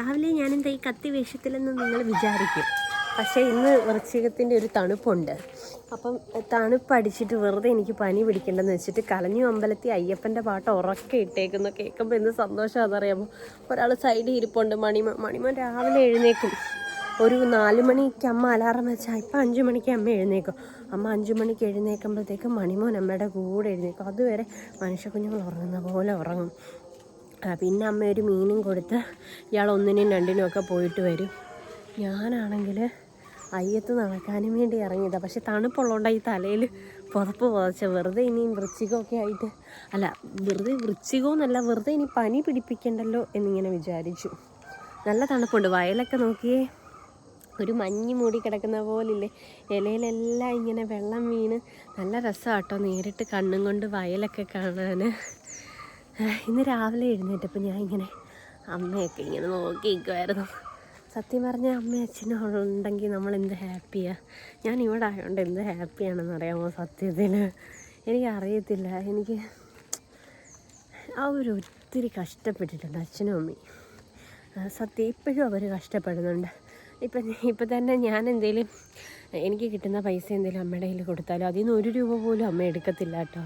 രാവിലെ ഞാനെന്താ ഈ കത്തി വേഷത്തിലെന്ന് നിങ്ങൾ വിചാരിക്കും. പക്ഷേ ഇന്ന് വൃശ്ചികത്തിന്റെ ഒരു തണുപ്പുണ്ട്. അപ്പം തണുപ്പടിച്ചിട്ട് വെറുതെ എനിക്ക് പനി പിടിക്കേണ്ടെന്ന് വെച്ചിട്ട് കലഞ്ഞു അമ്പലത്തിൽ അയ്യപ്പന്റെ പാട്ട് ഉറക്കെ ഇട്ടേക്കുന്നു. കേൾക്കുമ്പോൾ എന്ത് സന്തോഷമാണെന്നറിയാമോ ഒരാൾ സൈഡിൽ ഇരിപ്പുണ്ട് മണിമ മണിമ രാവിലെ എഴുന്നേക്കും. ഒരു നാല് മണിക്ക് അമ്മ അലാറം വെച്ചാൽ ഇപ്പം അഞ്ച് മണിക്ക് അമ്മ എഴുന്നേക്കും. അമ്മ അഞ്ച് മണിക്ക് എഴുന്നേക്കുമ്പോഴത്തേക്കും മണിമോൻ അമ്മയുടെ കൂടെ എഴുന്നേക്കും. അതുവരെ മനുഷ്യ കുഞ്ഞുങ്ങൾ ഉറങ്ങുന്ന പോലെ ഉറങ്ങും. പിന്നെ അമ്മ ഒരു മീനും കൊടുത്ത് ഇയാൾ ഒന്നിനും രണ്ടിനും ഒക്കെ പോയിട്ട് വരും. ഞാനാണെങ്കിൽ അയ്യത്ത് നടക്കാനും വേണ്ടി ഇറങ്ങിയതാണ് പക്ഷെ തണുപ്പുള്ളതുകൊണ്ട് ഈ തലയിൽ പുതപ്പ് പുതച്ച വെറുതെ ഇനിയും വൃശ്ചികമൊക്കെ ആയിട്ട് അല്ല വെറുതെ വൃശ്ചികമെന്നല്ല വെറുതെ ഇനി പനി പിടിപ്പിക്കണ്ടല്ലോ എന്നിങ്ങനെ വിചാരിച്ചു. നല്ല തണുപ്പുണ്ട്. വയലൊക്കെ നോക്കിയേ ഒരു മഞ്ഞ് മൂടി കിടക്കുന്ന പോലില്ലേ. ഇലയിലെല്ലാം ഇങ്ങനെ വെള്ളം വീണ്. നല്ല രസമാട്ടോ നേരിട്ട് കണ്ണും കൊണ്ട് വയലൊക്കെ കാണാൻ. ഇന്ന് രാവിലെ എഴുന്നേറ്റപ്പോൾ ഞാൻ ഇങ്ങനെ അമ്മയൊക്കെ ഇങ്ങനെ നോക്കിയിരിക്കുമായിരുന്നു സത്യം പറഞ്ഞാൽ അമ്മയും അച്ഛനും ഉണ്ടെങ്കിൽ നമ്മൾ എന്ത് ഹാപ്പിയാണ് ഞാൻ ഇവിടെ ആയതുകൊണ്ട് എന്ത് ഹാപ്പിയാണെന്ന് അറിയാമോ സത്യത്തിൽ എനിക്കറിയത്തില്ല. എനിക്ക് അവരൊത്തിരി കഷ്ടപ്പെട്ടിട്ടുണ്ട് അച്ഛനും അമ്മയും. സത്യം ഇപ്പോഴും അവർ കഷ്ടപ്പെടുന്നുണ്ട്. ഇപ്പം ഇപ്പം തന്നെ ഞാൻ എന്തെങ്കിലും എനിക്ക് കിട്ടുന്ന പൈസ എന്തെങ്കിലും അമ്മയുടെ കയ്യിൽ കൊടുത്താലും? അതിൽ നിന്ന് ഒരു രൂപ പോലും അമ്മ എടുക്കത്തില്ല കേട്ടോ.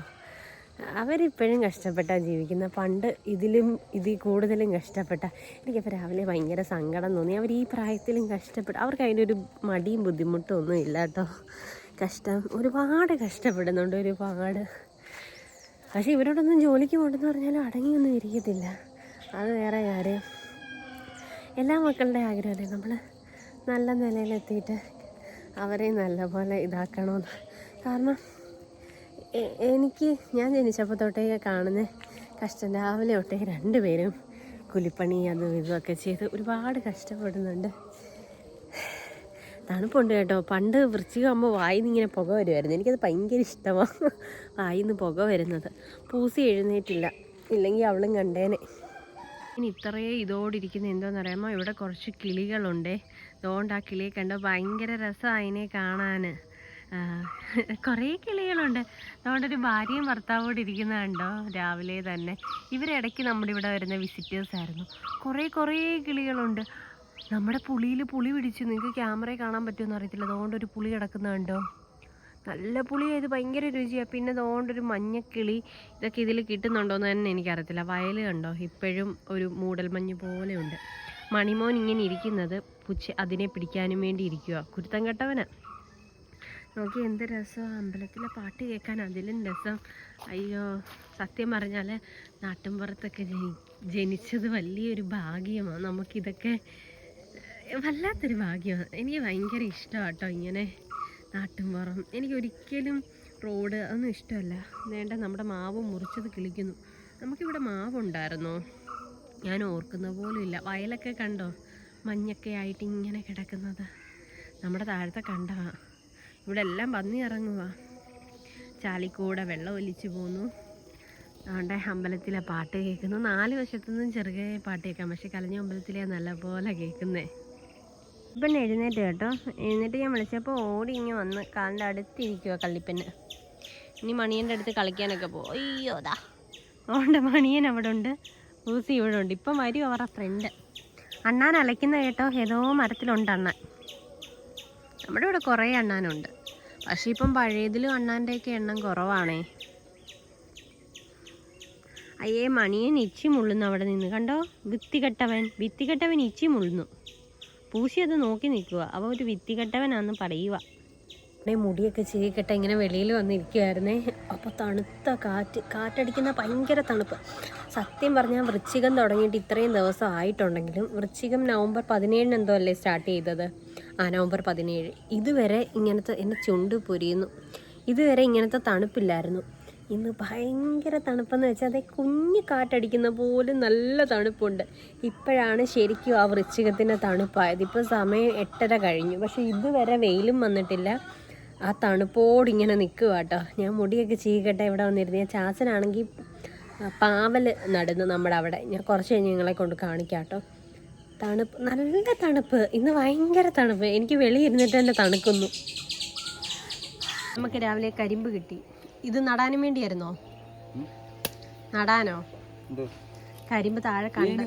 അവരിപ്പോഴും കഷ്ടപ്പെട്ടാണ് ജീവിക്കുന്നത് പണ്ട് ഇതിലും ഇതിൽ കൂടുതലും കഷ്ടപ്പെട്ട. എനിക്കപ്പോൾ രാവിലെ ഭയങ്കര സങ്കടം തോന്നി. അവർ ഈ പ്രായത്തിലും കഷ്ടപ്പെട്ടു അവർക്ക് അതിനൊരു മടിയും ബുദ്ധിമുട്ടും ഒന്നും ഇല്ല കേട്ടോ. കഷ്ടം. ഒരുപാട് കഷ്ടപ്പെടുന്നുണ്ട് ഒരുപാട്. പക്ഷേ ഇവരോടൊന്നും ജോലിക്ക് പോകണ്ടെന്ന് പറഞ്ഞാലും അടങ്ങിയൊന്നും ഇരിക്കത്തില്ല. അത് വേറെ കാര്യം. എല്ലാ മക്കളുടെ ആഗ്രഹമല്ലേ നമ്മൾ നല്ല നിലയിലെത്തിയിട്ട് അവരെ നല്ലപോലെ ഇതാക്കണമെന്ന് കാരണം എനിക്ക് ഞാൻ ജനിച്ചപ്പോൾ തൊട്ടേ കാണുന്ന കഷ്ടം. രാവിലെ തൊട്ടേ രണ്ടുപേരും കുലിപ്പണി അതും ഇതുമൊക്കെ ചെയ്ത് ഒരുപാട് കഷ്ടപ്പെടുന്നുണ്ട്. തണുപ്പുണ്ട് കേട്ടോ. പണ്ട് വൃശ്ചികമാകുമ്പോൾ നിന്ന് ഇങ്ങനെ പുക വരുമായിരുന്നു എനിക്കത് ഭയങ്കര ഇഷ്ടമാണ് വായിൽ നിന്ന് പുക വരുന്നത്. പൂസി എഴുന്നേറ്റില്ല. ഇല്ലെങ്കിൽ അവളും കണ്ടേനെ. ഇനി ഇത്രയേ ഇതോടിരിക്കുന്ന. എന്തോന്നറിയാമോ? ഇവിടെ കുറച്ച് കിളികളുണ്ടേ. അതുകൊണ്ട് ആ കിളിയെ കണ്ടോ ഭയങ്കര രസമാണ് അതിനെ കാണാൻ കുറേ കിളികളുണ്ട്. അതുകൊണ്ട് ഒരു ഭാര്യയും ഭർത്താവും കൂടി കണ്ടോ? രാവിലെ തന്നെ. ഇവരിടയ്ക്ക് നമ്മുടെ ഇവിടെ വരുന്ന വിസിറ്റേഴ്സ് ആയിരുന്നു. കുറേ കുറേ കിളികളുണ്ട്. നമ്മുടെ പുളിയിൽ പുളി പിടിച്ചു. നിങ്ങൾക്ക് ക്യാമറയിൽ കാണാൻ പറ്റുമെന്ന് അറിയത്തില്ല. അതുകൊണ്ട് ഒരു പുളി കിടക്കുന്ന കണ്ടോ? നല്ല പുളിയായത് ഭയങ്കര രുചിയാണ് പിന്നെ അതുകൊണ്ടൊരു മഞ്ഞക്കിളി ഇതൊക്കെ ഇതിൽ കിട്ടുന്നുണ്ടോയെന്ന് തന്നെ എനിക്കറിയത്തില്ല. വയൽ കണ്ടോ? ഇപ്പോഴും ഒരു മൂടൽമഞ്ഞ് പോലെയുണ്ട്. മണിമോൻ ഇങ്ങനെ ഇരിക്കുന്നത് പുച്ച അതിനെ പിടിക്കാനും വേണ്ടി ഇരിക്കുക കുരുത്തം കെട്ടവനാ. നോക്കി എന്ത് രസം. അമ്പലത്തിലെ പാട്ട് കേൾക്കാൻ അതിലും രസം. അയ്യോ സത്യം പറഞ്ഞാൽ നാട്ടിൻപുറത്തൊക്കെ ജനി ജനിച്ചത് വലിയൊരു ഭാഗ്യമാണ്. നമുക്കിതൊക്കെ വല്ലാത്തൊരു ഭാഗ്യമാണ്. എനിക്ക് ഭയങ്കര ഇഷ്ടമാണ് കേട്ടോ ഇങ്ങനെ നാട്ടിൻപുറം എനിക്ക് ഒരിക്കലും റോഡ് അതൊന്നും ഇഷ്ടമല്ല. വേണ്ട നമ്മുടെ മാവ് മുറിച്ചത് കിളിക്കുന്നു. നമുക്കിവിടെ മാവുണ്ടായിരുന്നോ. ഞാൻ ഓർക്കുന്ന പോലും ഇല്ല. വയലൊക്കെ കണ്ടോ? മഞ്ഞൊക്കെ ആയിട്ട് ഇങ്ങനെ കിടക്കുന്നത്. നമ്മുടെ താഴത്തെ കണ്ടവാ ഇവിടെ എല്ലാം പന്നി ഇറങ്ങുക ചാലിക്കൂടെ വെള്ളം ഒലിച്ചു പോന്നു. അതുകൊണ്ട് അമ്പലത്തിലെ പാട്ട് കേൾക്കുന്നു. നാല് വശത്തുനിന്നും ചെറുകെ പാട്ട് കേൾക്കാം. പക്ഷെ കലഞ്ഞ അമ്പലത്തിലെ നല്ലപോലെ കേൾക്കുന്നേ. ഇപ്പം എഴുന്നേറ്റ് കേട്ടോ. എഴുന്നേറ്റ് ഞാൻ വിളിച്ചപ്പോൾ ഓടി ഇങ്ങ് വന്ന് കാലിന്റെ അടുത്തിരിക്കുക കള്ളിപ്പന് ഇനി മണിയന്റെ അടുത്ത് കളിക്കാനൊക്കെ പോകും അയ്യോ അതുകൊണ്ട് മണിയൻ അവിടെ ഉണ്ട്. ഊസി ഇവിടെ ഉണ്ട്. ഇപ്പം വരും അവരുടെ ഫ്രണ്ട് അണ്ണാൻ അലയ്ക്കുന്ന കേട്ടോ. ഏതോ മരത്തിലുണ്ട് അണ്ണാൻ. നമ്മുടെ ഇവിടെ കുറേ അണ്ണാനുണ്ട്. പക്ഷേ ഇപ്പം പഴയതിലും അണ്ണാന്റെയൊക്കെ എണ്ണം കുറവാണേ. അയ്യേ മണിയൻ ഇച്ചി മുള്ളുന്നു അവിടെ നിന്ന്. കണ്ടോ? വിത്തികെട്ടവൻ. വിത്തികെട്ടവൻ ഇച്ചി മുള്ളുന്നു. പൂശി അത് നോക്കി നിൽക്കുക. അപ്പോൾ ഒരു വിത്തികെട്ടവനാന്ന് പറയുക. ഇവിടെ മുടിയൊക്കെ ചെയ്യിക്കട്ടെ ഇങ്ങനെ വെളിയിൽ വന്നിരിക്കുമായിരുന്നേ അപ്പോൾ തണുത്ത കാറ്റ് കാറ്റടിക്കുന്ന ഭയങ്കര തണുപ്പ്. സത്യം പറഞ്ഞാൽ വൃശ്ചികം തുടങ്ങിയിട്ട് ഇത്രയും ദിവസം ആയിട്ടുണ്ടെങ്കിലും വൃശ്ചികം നവംബർ പതിനേഴിന് എന്തോ അല്ലേ സ്റ്റാർട്ട് ചെയ്തത്? നവംബർ പതിനേഴ്. ഇതുവരെ ഇങ്ങനത്തെ എന്നെ ചുണ്ട് പൊരിയുന്നു. ഇതുവരെ ഇങ്ങനത്തെ തണുപ്പില്ലായിരുന്നു. ഇന്ന് ഭയങ്കര തണുപ്പെന്ന് വെച്ചാൽ അതേ കുഞ്ഞ് കാറ്റടിക്കുന്ന പോലും നല്ല തണുപ്പുണ്ട്. ഇപ്പോഴാണ് ശരിക്കും ആ വൃശ്ചികത്തിന്റെ തണുപ്പായത്. ഇപ്പോൾ സമയം എട്ടര കഴിഞ്ഞു. പക്ഷേ ഇതുവരെ വെയിലും വന്നിട്ടില്ല. ആ തണുപ്പോട് ഇങ്ങനെ നിൽക്കുക കേട്ടോ ഞാൻ മുടിയൊക്കെ ചീകട്ടെ ഇവിടെ വന്നിരുന്നു. ഞാൻ ചാച്ചനാണെങ്കിൽ പാവൽ നടന്നു നമ്മുടെ അവിടെ. ഞാൻ കുറച്ച് കഴിഞ്ഞ് നിങ്ങളെ കൊണ്ട് കാണിക്കാം കേട്ടോ തണുപ്പ് നല്ല തണുപ്പ്. ഇന്ന് ഭയങ്കര തണുപ്പ്. എനിക്ക് വെളിയിരുന്നിട്ട് തന്നെ തണുക്കുന്നു. നമുക്ക് രാവിലെ കരിമ്പ് കിട്ടി. ഇത് നടാനും വേണ്ടിയായിരുന്നോ? നടാനോ? കരിമ്പ് താഴെ കണ്ട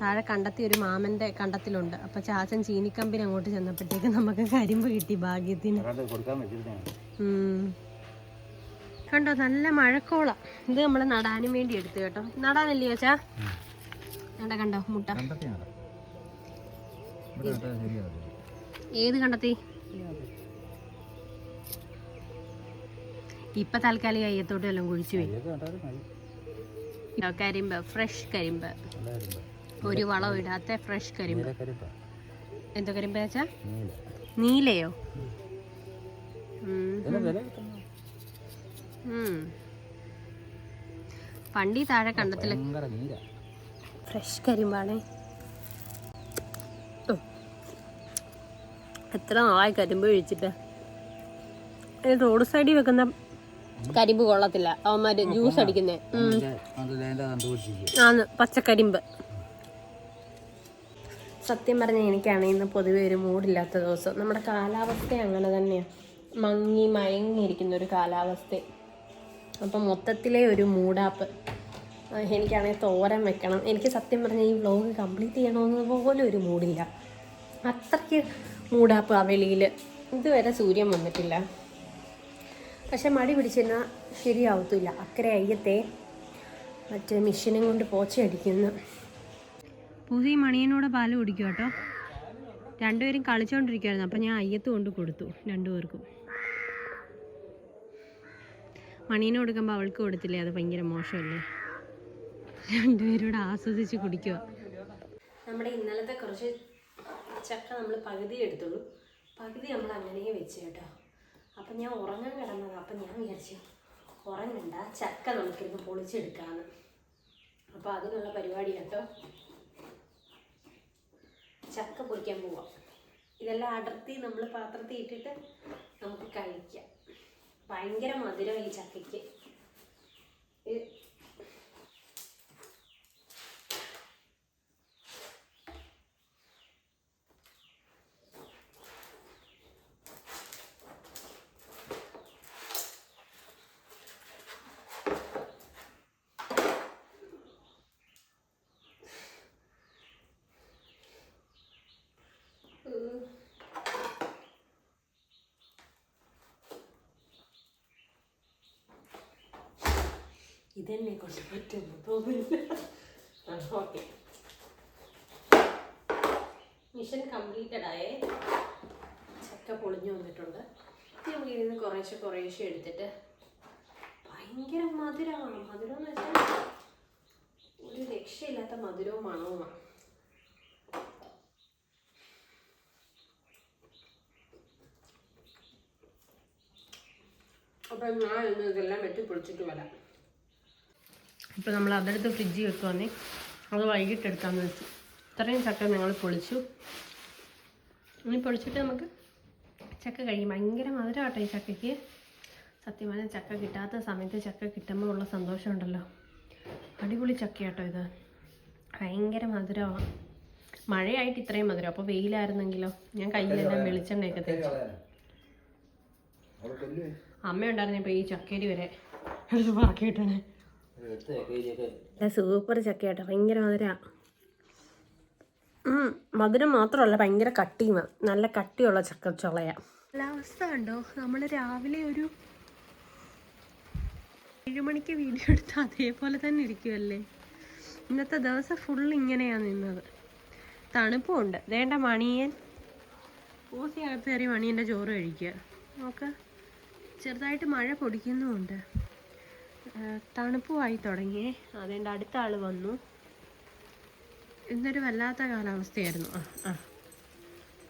താഴെ കണ്ടെത്തി ഒരു മാമന്റെ കണ്ടത്തിലുണ്ട്. അപ്പൊ ചാച്ചൻ ചീനിക്കമ്പിന് അങ്ങോട്ട് ചെന്നപ്പോഴത്തേക്ക് നമുക്ക് കരിമ്പ് കിട്ടി ഭാഗ്യത്തിന്. കണ്ടോ നല്ല മഴക്കോള. ഇത് നമ്മൾ നടാനും വേണ്ടി എടുത്തു കേട്ടോ. നടാനല്ലേ ചോച്ചാ കണ്ട കണ്ടോ മുട്ട. ഏത് കണ്ടെത്തി? ഇപ്പൊ താൽക്കാലിക അയ്യത്തോട്ട് എല്ലാം കുഴിച്ചു പോയി കരിമ്പ് ഫ്രഷ് കരിമ്പ്. ഒരു വളം ഇടാത്ത ഫ്രഷ് കരിമ്പ്. എന്തോ കരിമ്പ് വെച്ചാ? നീലയോ. പണ്ടി താഴെ കണ്ടത്തില്ല ഫ്രഷ് കരിമ്പാണേ. എത്ര നാളായി കരിമ്പ് കഴിച്ചിട്ട്? ഈ റോഡ് സൈഡിൽ വെക്കുന്ന കരിമ്പ് കൊള്ളത്തില്ല. അവന്മാര് ജ്യൂസ് അടിക്കുന്നേ. ആന്ന് പച്ചക്കരിമ്പ്. സത്യം പറഞ്ഞാൽ എനിക്കാണ് ഇന്ന് പൊതുവെ ഒരു മൂടില്ലാത്ത ദിവസം. നമ്മുടെ കാലാവസ്ഥ അങ്ങനെ തന്നെയാണ് മങ്ങി മയങ്ങിയിരിക്കുന്ന ഒരു കാലാവസ്ഥ. അപ്പം മൊത്തത്തിലെ ഒരു മൂടാപ്പ് എനിക്കാണെങ്കിൽ തോരൻ വെക്കണം. എനിക്ക് സത്യം പറഞ്ഞാൽ ഈ വ്ലോഗ് കംപ്ലീറ്റ് ചെയ്യണമെന്ന് പോലും ഒരു മൂടില്ല. അത്രയ്ക്ക് മൂടാപ്പ് ആ വെളിയിൽ ഇതുവരെ സൂര്യൻ വന്നിട്ടില്ല. പക്ഷെ മടി പിടിച്ചിരുന്നാൽ ശരിയാവത്തില്ല. അക്കരെ അയ്യത്തെ. മറ്റേ മെഷീനും കൊണ്ട് പോച്ചയടിക്കുന്നു പുതിയ മണിയനോടെ പാൽ കുടിക്കും കേട്ടോ. രണ്ടുപേരും കളിച്ചുകൊണ്ടിരിക്കുമായിരുന്നു അപ്പം ഞാൻ അയ്യത്ത് കൊണ്ട് കൊടുത്തു രണ്ടുപേർക്കും. മണീനെ കൊടുക്കുമ്പോൾ അവൾക്ക് കൊടുത്തില്ലേ? അത് ഭയങ്കര മോശമല്ലേ? രണ്ടുപേരോട് ആസ്വദിച്ച് കുടിക്കുക നമ്മുടെ ഇന്നലത്തെ കുറച്ച് ചക്ക നമ്മൾ പകുതി എടുത്തുള്ളൂ. പകുതി നമ്മൾ അങ്ങനെ വെച്ച് കേട്ടോ. അപ്പം ഞാൻ ഉറങ്ങാൻ കിടന്നത്. അപ്പം ഞാൻ വിചാരിച്ചു ഉറങ്ങണ്ട ചക്ക നമുക്കിരുന്ന് പൊളിച്ചെടുക്കാമെന്ന് അപ്പോൾ അതിനുള്ള പരിപാടി കേട്ടോ. ചക്ക പൊരിക്കാൻ പോവാം. ഇതെല്ലാം അടർത്തി നമ്മൾ പാത്രത്തിൽ ഇട്ടിട്ട് നമുക്ക് കഴിക്കാം. ഭയങ്കര മധുരം ഈ ചക്കയ്ക്ക്. ഇതെന്നെ കൊണ്ട് പറ്റുന്നു തോന്നുന്നില്ല. ഓക്കെ. മിഷൻ കംപ്ലീറ്റഡ് ആയേ ചക്ക പൊളിഞ്ഞു വന്നിട്ടുണ്ട്. ഇത് നമുക്ക് ഇതിന് കുറേശ്ശെ കുറേശ്ശെ എടുത്തിട്ട് ഭയങ്കര മധുരമാണ് മധുരം എന്ന് വെച്ചാൽ ഒരു രക്ഷയില്ലാത്ത മധുരവും മണവുമാണ് അപ്പം ഞാൻ ഇന്ന് ഇതെല്ലാം വെട്ടി പൊളിച്ചിട്ട് വരാം. ഇപ്പോൾ നമ്മൾ അതെടുത്ത് ഫ്രിഡ്ജിൽ വെക്കുവാന്നേ അത് വൈകിട്ട് എടുക്കാമെന്ന് വെച്ചു. ഇത്രയും ചക്ക ഞങ്ങൾ പൊളിച്ചു. ഇനി പൊളിച്ചിട്ട് നമുക്ക് ചക്ക കഴിയും ഭയങ്കര മധുരമാട്ടോ ഈ ചക്കയ്ക്ക്. സത്യം പറഞ്ഞാൽ ചക്ക കിട്ടാത്ത സമയത്ത് ചക്ക കിട്ടുമ്പോൾ ഉള്ള സന്തോഷമുണ്ടല്ലോ. അടിപൊളി ചക്കയാട്ടോ ഇത്. ഭയങ്കര മധുരമാണ് മഴയായിട്ട് ഇത്രയും മധുരം. അപ്പോൾ വെയിലായിരുന്നെങ്കിലോ? ഞാൻ കയ്യിലെല്ലാം വെളിച്ചെണ്ണയൊക്കെ തേച്ചു. അമ്മയുണ്ടായിരുന്നു ഇപ്പോൾ അമ്മ ഉണ്ടായിരുന്നപ്പോൾ ഈ ചക്കേരി വരെ എടുത്ത് പറക്കിയിട്ടാണ് സൂപ്പർ ചക്കയാട്ടോ. ഭയങ്കര മധുര. മധുരം മാത്രമല്ല ഭയങ്കര കട്ടിയുമാണ്. നല്ല കട്ടിയുള്ള ചക്ക ചുളയാ. കാലാവസ്ഥ ഉണ്ടോ നമ്മൾ രാവിലെ ഒരു ഏഴുമണിക്ക് വീഡിയോ എടുത്ത് അതേപോലെ തന്നെ ഇരിക്കുമല്ലേ ഇന്നത്തെ ദിവസം ഫുൾ ഇങ്ങനെയാണ് നിന്നത്. തണുപ്പുണ്ട്. വേണ്ട മണിയൻ. ഊസിയകത്ത് കയറി മണിയന്റെ ചോറ് കഴിക്കുക. നോക്ക്. ചെറുതായിട്ട് മഴ പൊടിക്കുന്നുമുണ്ട്. തണുപ്പുമായി തുടങ്ങി അതുകൊണ്ട് അടുത്ത ആൾ വന്നു. ഇന്നൊരു വല്ലാത്ത കാലാവസ്ഥയായിരുന്നു. ആ ആ.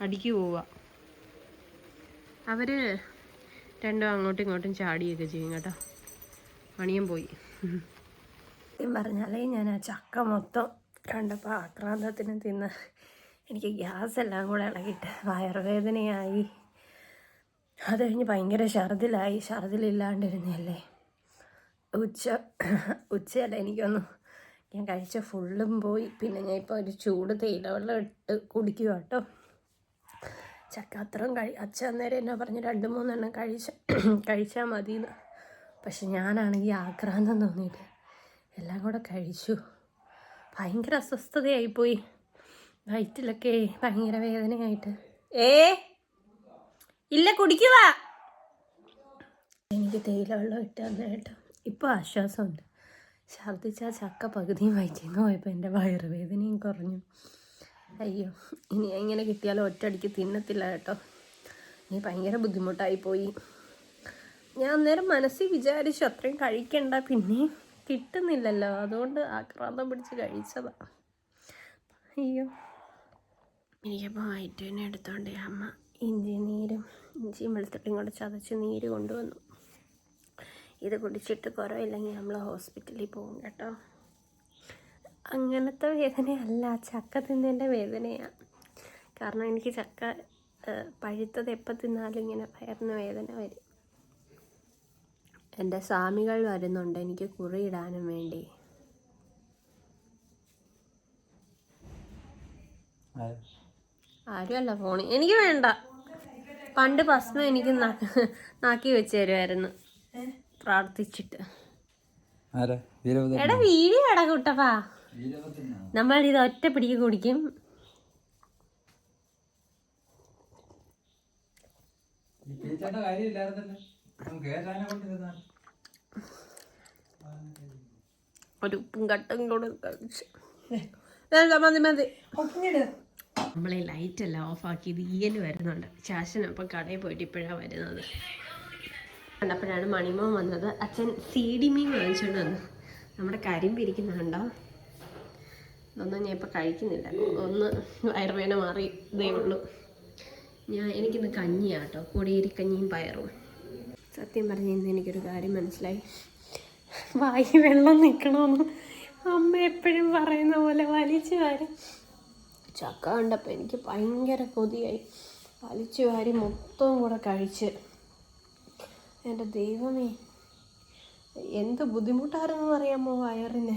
അടിക്ക് പോവുക അവർ രണ്ടും അങ്ങോട്ടും ഇങ്ങോട്ടും ചാടിയൊക്കെ ചെയ്യും കേട്ടോ. അണിയും പോയി. പറഞ്ഞാലേ ഞാൻ ആ ചക്ക മൊത്തം കണ്ടപ്പോൾ ആക്രാന്തത്തിന് തിന്ന് എനിക്ക് ഗ്യാസ് എല്ലാം കൂടെ ഇളകിയിട്ട് വയറുവേദനയായി. അത് കഴിഞ്ഞ് ഭയങ്കര ഛർദിലായി. ഛർദിലില്ലാണ്ടിരുന്നല്ലേ ഉച്ച ഉച്ചയല്ല എനിക്കൊന്ന് ഞാൻ കഴിച്ച ഫുള്ളും പോയി. പിന്നെ ഞാൻ ഇപ്പോൾ ഒരു ചൂട് തേയില വെള്ളം ഇട്ട് കുടിക്കുക കേട്ടോ. ചക്ക അത്രയും കഴി അച്ഛൻ അന്നേരം എന്നാ പറഞ്ഞ് രണ്ട് മൂന്നെണ്ണം കഴിച്ച കഴിച്ചാൽ മതി എന്ന് പക്ഷെ ഞാനാണെങ്കിൽ ആക്രാന്തം തോന്നിയിട്ട് എല്ലാം കൂടെ കഴിച്ചു. ഭയങ്കര അസ്വസ്ഥതയായിപ്പോയി. വയറ്റിലൊക്കെ ഭയങ്കര വേദനയായിട്ട്. ഏ? ഇല്ല കുടിക്കുക എനിക്ക് തേയില വെള്ളം ഇട്ട് തന്നായിട്ട് ഇപ്പോൾ ആശ്വാസമുണ്ട്. ഛർദ്ദിച്ച ചക്ക പകുതിയും വയറ്റിന്ന് പോയപ്പോൾ എന്റെ വയറുവേദനയും കുറഞ്ഞു. അയ്യോ ഇനി എങ്ങനെ കിട്ടിയാലും ഒറ്റയടിക്ക് തിന്നത്തില്ല കേട്ടോ. ഇനി ഭയങ്കര ബുദ്ധിമുട്ടായി പോയി. ഞാൻ അന്നേരം മനസ്സിൽ വിചാരിച്ചു അത്രയും കഴിക്കണ്ട പിന്നെ കിട്ടുന്നില്ലല്ലോ. അതുകൊണ്ട് ആക്രാന്തം പിടിച്ച് കഴിച്ചതാ. അയ്യോ. എനിക്കപ്പോൾ വയറ്റുവിനെ എടുത്തോണ്ട് അമ്മ ഇഞ്ചി നീരും ഇഞ്ചിയും വെളുത്തുള്ളിയും കൂടെ ചതച്ച് നീര് കൊണ്ടുവന്നു. ഇത് കുടിച്ചിട്ട് കുറവില്ലെങ്കിൽ നമ്മൾ ഹോസ്പിറ്റലിൽ പോകും കേട്ടോ. അങ്ങനത്തെ വേദനയല്ല ചക്ക തിന്നതിന്റെ വേദനയാണ് കാരണം എനിക്ക് ചക്ക പഴുത്തത് എപ്പോൾ തിന്നാലും ഇങ്ങനെ വയറിന് വേദന വരും. എന്റെ സ്വാമികൾ വരുന്നുണ്ട് എനിക്ക് കുറിയിടാനും വേണ്ടി. ആരുമല്ല ഫോണി എനിക്ക് വേണ്ട. പണ്ട് ഭസ്മം എനിക്ക് നാക്കി വെച്ച് തരുമായിരുന്നു പ്രാർത്ഥിച്ചിട്ട്. എടാ വീഡിയോ എടാ കുട്ടപ്പാ. നമ്മൾ ഇത് ഒറ്റ പിടിക്ക് കുടിക്കും. ഒരു ഉപ്പും കട്ടും കൂടെ കഴിച്ച് മതി മതി. നമ്മളെ ലൈറ്റ് എല്ലാം ഓഫാക്കി ഇത് ഈയൽ വരുന്നുണ്ട്. ശാസനം അപ്പം കടയിൽ പോയിട്ട് ഇപ്പോഴാണ് വരുന്നത്. കണ്ടപ്പോഴാണ് മണിമോൻ വന്നത്. അച്ഛൻ സി ഡി മീൻ വാങ്ങിച്ചുകൊണ്ട് വന്നു. നമ്മുടെ കരിമ്പ് ഇരിക്കുന്നുണ്ടോ ഇതൊന്നും ഞാൻ ഇപ്പം കഴിക്കുന്നില്ല. ഒന്ന് വയറുവേന മാറി ഇതേ ഉള്ളൂ. ഞാൻ എനിക്കിന്ന് കഞ്ഞിയാണ് കേട്ടോ കൊടിയേരിക്കഞ്ഞിയും പയറും. സത്യം പറഞ്ഞ ഇന്ന് എനിക്കൊരു കാര്യം മനസ്സിലായി. വായി വെള്ളം നിൽക്കണമെന്ന് അമ്മ എപ്പോഴും പറയുന്ന പോലെ വലിച്ചു വാരി. ചക്ക കണ്ടപ്പോൾ എനിക്ക് ഭയങ്കര കൊതിയായി. വലിച്ചു വാരി മൊത്തവും കൂടെ കഴിച്ച്. എന്റെ ദൈവമേ എന്ത് ബുദ്ധിമുട്ടായിരുന്നെന്ന് അറിയാമോ വയറിന്?